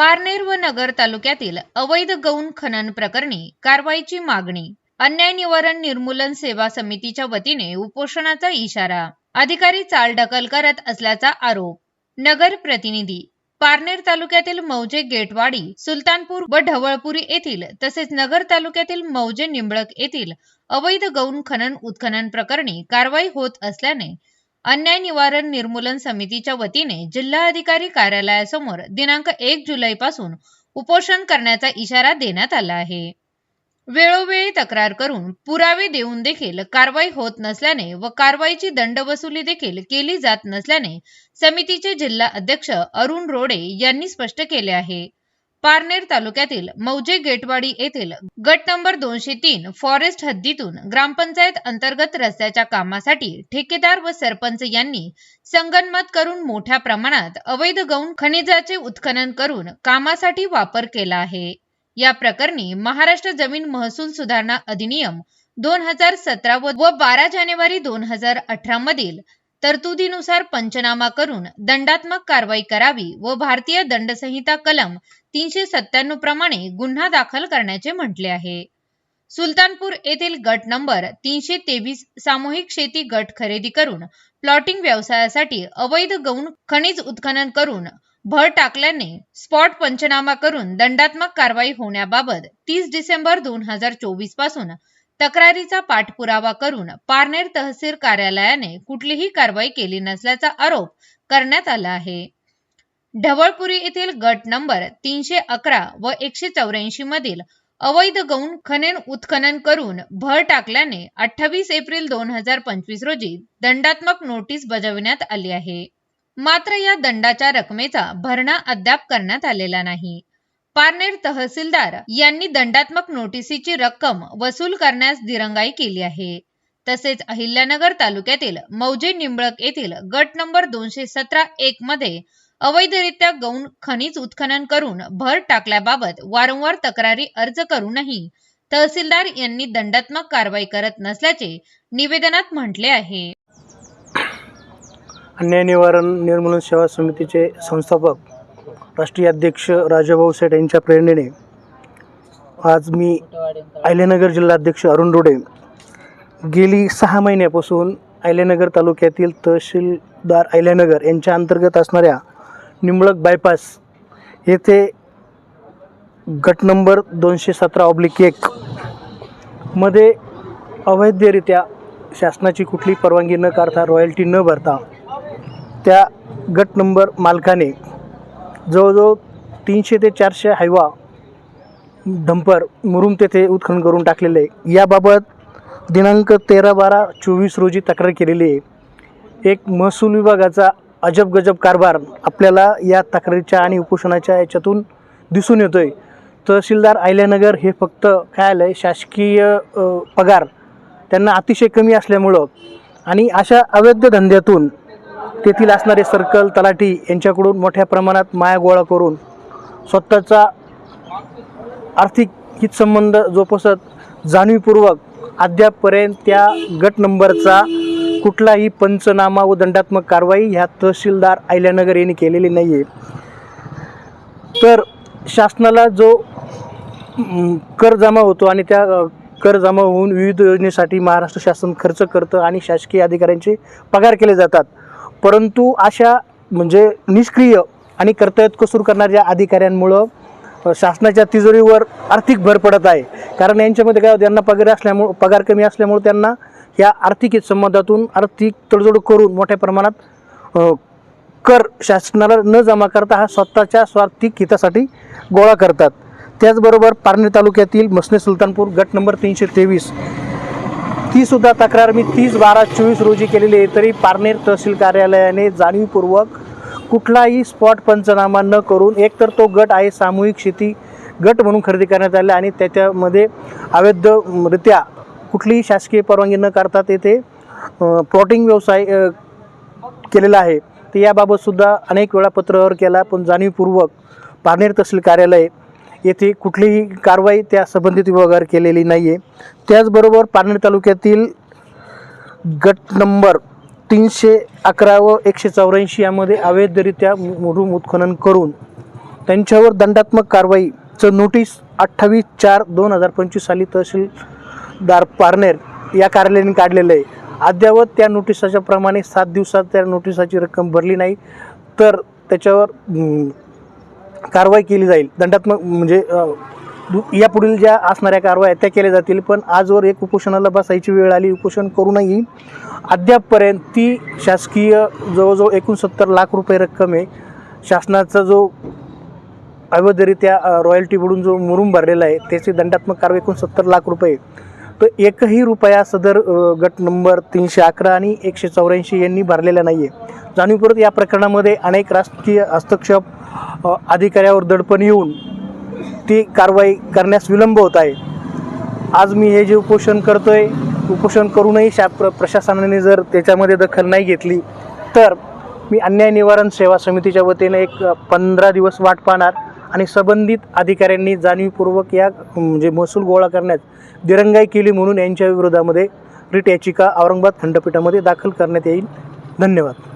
पारनेर व नगर तालुक्यातील अवैध गौण खनन प्रकरणी कारवाईची मागणी अन्याय निवारण निर्मूलन सेवा समितीच्या वतीने उपोषणाचा इशारा अधिकारी चालढकल करत असल्याचा आरोप नगर प्रतिनिधी पारनेर तालुक्यातील मौजे गेटवाडी सुलतानपूर व ढवळपुरी येथील तसेच नगर तालुक्यातील मौजे निंबळक येथील अवैध गौण खनन उत्खनन प्रकरणी कारवाई होत असल्याने अन्याय निवारण निर्मूलन समितीच्या वतीने जिल्हाधिकारी कार्यालयासमोर दिनांक एक जुलै पासून उपोषण करण्याचा इशारा देण्यात आला आहे. वेळोवेळी तक्रार करून पुरावे देऊन देखील कारवाई होत नसल्याने व कारवाईची दंडवसुली देखील केली जात नसल्याने समितीचे जिल्हा अध्यक्ष अरुण रोडे यांनी स्पष्ट केले आहे. पारनेर तालुक्यातील मौजे गेटवाडी येथील गट नंबर दोनशे तीन फॉरेस्ट हद्दीतून ग्रामपंचायत अंतर्गत रस्त्याच्या कामासाठी ठेकेदार व सरपंच यांनी संगनमत करून मोठ्या प्रमाणात अवैध गौण खनिजाचे उत्खनन करून कामासाठी वापर केला आहे. या प्रकरणी महाराष्ट्र जमीन महसूल सुधारणा अधिनियम दोन हजार सतरा व बारा जानेवारी दोन हजार अठरा मधील तरतुदीनुसार पंचनामा करून दंडात्मक कारवाई करावी व भारतीय दंडसंहिता कलम तीनशे सत्त्याण्णव प्रमाणे गुन्हा दाखल करण्याचे म्हटले आहे. सुलतानपूर येथील गट नंबर तीनशे तेवीस सामूहिक शेती गट खरेदी करून प्लॉटिंग व्यवसायासाठी अवैध गौण खनिज उत्खनन करून भर टाकल्याने स्पॉट पंचनामा करून दंडात्मक कारवाई होण्याबाबत तीस डिसेंबर दोन हजार चोवीसपासून तक्रारीचा पाठपुरावा करून पारनेर तहसील कार्यालयाने कुठलीही कारवाई केली नसल्याचा आरोप करण्यात आला आहे. ढवळपुरी येथील गट नंबर तीनशे अकरा व एकशे चौऱ्याऐंशी मधील अवैध गौण खनन उत्खनन करून भर टाकल्याने अठ्ठावीस एप्रिल दोन हजार पंचवीस रोजी दंडात्मक नोटीस बजावण्यात आली आहे. मात्र या दंडाच्या रकमेचा भरणा अद्याप करण्यात आलेला नाही. पारनेर तहसीलदार यांनी दंडात्मक नोटिसीची रक्कम वसूल करण्यास दिरंगाई केली आहे. तसेच अहिल्यानगर तालुक्यातील मौजे निंबळक येथील गट नंबर दोनशे सतरा एक मध्ये अवैधरित्या गौण खनिज उत्खनन करून भर टाकल्याबाबत वारंवार तक्रारी अर्ज करूनही तहसीलदार यांनी दंडात्मक कारवाई करत नसल्याचे निवेदनात म्हटले आहे. अन्याय निवारण निर्मूलन सेवा समितीचे संस्थापक राष्ट्रीय अध्यक्ष राजाभाऊ सेठ यांच्या प्रेरणेने आज मी अहिल्यानगर जिल्हाध्यक्ष अरुण रोडे गेली सहा महिन्यापासून अहिल्यानगर तालुक्यातील तहसीलदार अहिल्यानगर यांच्या अंतर्गत असणाऱ्या निंबळक बायपास येथे गट नंबर दोनशे सतरा ऑब्लिक एक मध्ये अवैधरित्या शासनाची कुठली परवानगी न करता रॉयल्टी न भरता त्या गट नंबर मालकाने जवळजवळ तीनशे ते चारशे हायवा डंपर मुरुम तेथे उत्खनन करून टाकलेले आहे. याबाबत दिनांक तेरा बारा चोवीस रोजी तक्रार केलेली आहे. एक महसूल विभागाचा अजब गजब कारभार आपल्याला या तक्रारीच्या आणि उपोषणाच्या याच्यातून दिसून येतो आहे तहसीलदार आयल्यानगर हे फक्त काय आलं आहे शासकीय पगार त्यांना अतिशय कमी असल्यामुळं आणि अशा अवैध धंद्यातून तेथील असणारे सर्कल तलाठी यांच्याकडून मोठ्या प्रमाणात माया गोळा करून स्वतःचा आर्थिक हितसंबंध जोपासत जाणीवपूर्वक अद्यापपर्यंत त्या गट नंबरचा कुठलाही पंचनामा व दंडात्मक कारवाई ह्या तहसीलदार आयल्यानगर यांनी केलेली नाही आहे तर शासनाला जो कर जमा होतो आणि त्या कर जमा होऊन विविध योजनेसाठी महाराष्ट्र शासन खर्च करतं आणि शासकीय अधिकाऱ्यांचे पगार केले जातात परंतु अशा म्हणजे निष्क्रिय आणि कर्तव्यात कसूर करणाऱ्या अधिकाऱ्यांमुळं शासनाच्या तिजोरीवर आर्थिक भर पडत आहे. कारण यांच्यामध्ये काय होतं यांना पगार असल्यामुळं पगार कमी असल्यामुळे त्यांना या आर्थिक संबंधातून आर्थिक तडजोड करून मोठ्या प्रमाणात कर शासनाला न जमा करता हा स्वतःच्या स्वार्थिक हितासाठी गोळा करतात. त्याचबरोबर पारणे तालुक्यातील मसने सुलतानपूर गट नंबर तीनशे तेवीस ती सुद्धा तक्रार मी तीस बारा चोवीस रोजी केलेली आहे. तरी पारनेर तहसील कार्यालयाने जाणीवपूर्वक कुठलाही स्पॉट पंचनामा न करून एकतर तो गट आहे सामूहिक शेती गट म्हणून खरेदी करण्यात आले आणि त्याच्यामध्ये अवैधरित्या कुठलीही शासकीय परवानगी न करता तेथे प्लॉटिंग व्यवसाय केलेला आहे. तर याबाबतसुद्धा अनेक वेळा पत्रव्यवहार केला पण जाणीवपूर्वक पारनेर तहसील कार्यालय येथे कुठलीही कारवाई त्या संबंधित विभागावर केलेली नाही आहे त्याचबरोबर पारनेर तालुक्यातील गट नंबर तीनशे अकरा व एकशे चौऱ्याऐंशी यामध्ये अवैधरित्या मुरुम उत्खनन करून त्यांच्यावर दंडात्मक कारवाईचं नोटीस अठ्ठावीस चार दोन हजार पंचवीस साली तहसीलदार पारनेर या कार्यालयाने काढलेलं आहे. अद्यावत त्या नोटिसाच्या प्रमाणे सात दिवसात त्या नोटिसाची रक्कम भरली नाही तर त्याच्यावर कारवाई केली जाईल. दंडात्मक म्हणजे यापुढील ज्या असणाऱ्या कारवाया त्या केल्या जातील. पण आजवर एक उपोषणाला बसायची वेळ आली उपोषण करूनही अद्यापपर्यंत ती शासकीय जवळजवळ एकोणसत्तर लाख रुपये रक्कम आहे. शासनाचा जो अवैधरित्या रॉयल्टी बुडून जो मुरुम भरलेला आहे त्याची दंडात्मक कारवाई एकोणसत्तर लाख रुपये तर एकही रुपया सदर गट नंबर तीनशे अकरा आणि एकशे चौऱ्याऐंशी यांनी भरलेला नाही आहे जाणीवपूर्वक या प्रकरणामध्ये अनेक राजकीय हस्तक्षेप अधिकाऱ्यावर दडपण येऊन ती कारवाई करण्यास विलंब होत आहे. आज मी हे जे उपोषण करतो आहे उपोषण करूनही शा प्र प्रशासनाने जर त्याच्यामध्ये दखल नाही घेतली तर मी अन्याय निवारण सेवा समितीच्या वतीने एक पंधरा दिवस वाट पाहणार आणि संबंधित अधिकाऱ्यांनी जाणीवपूर्वक या म्हणजे महसूल गोळा करण्यात दिरंगाई केली म्हणून यांच्या विरोधामध्ये रिट याचिका औरंगाबाद खंडपीठामध्ये दाखल करण्यात येईल. धन्यवाद.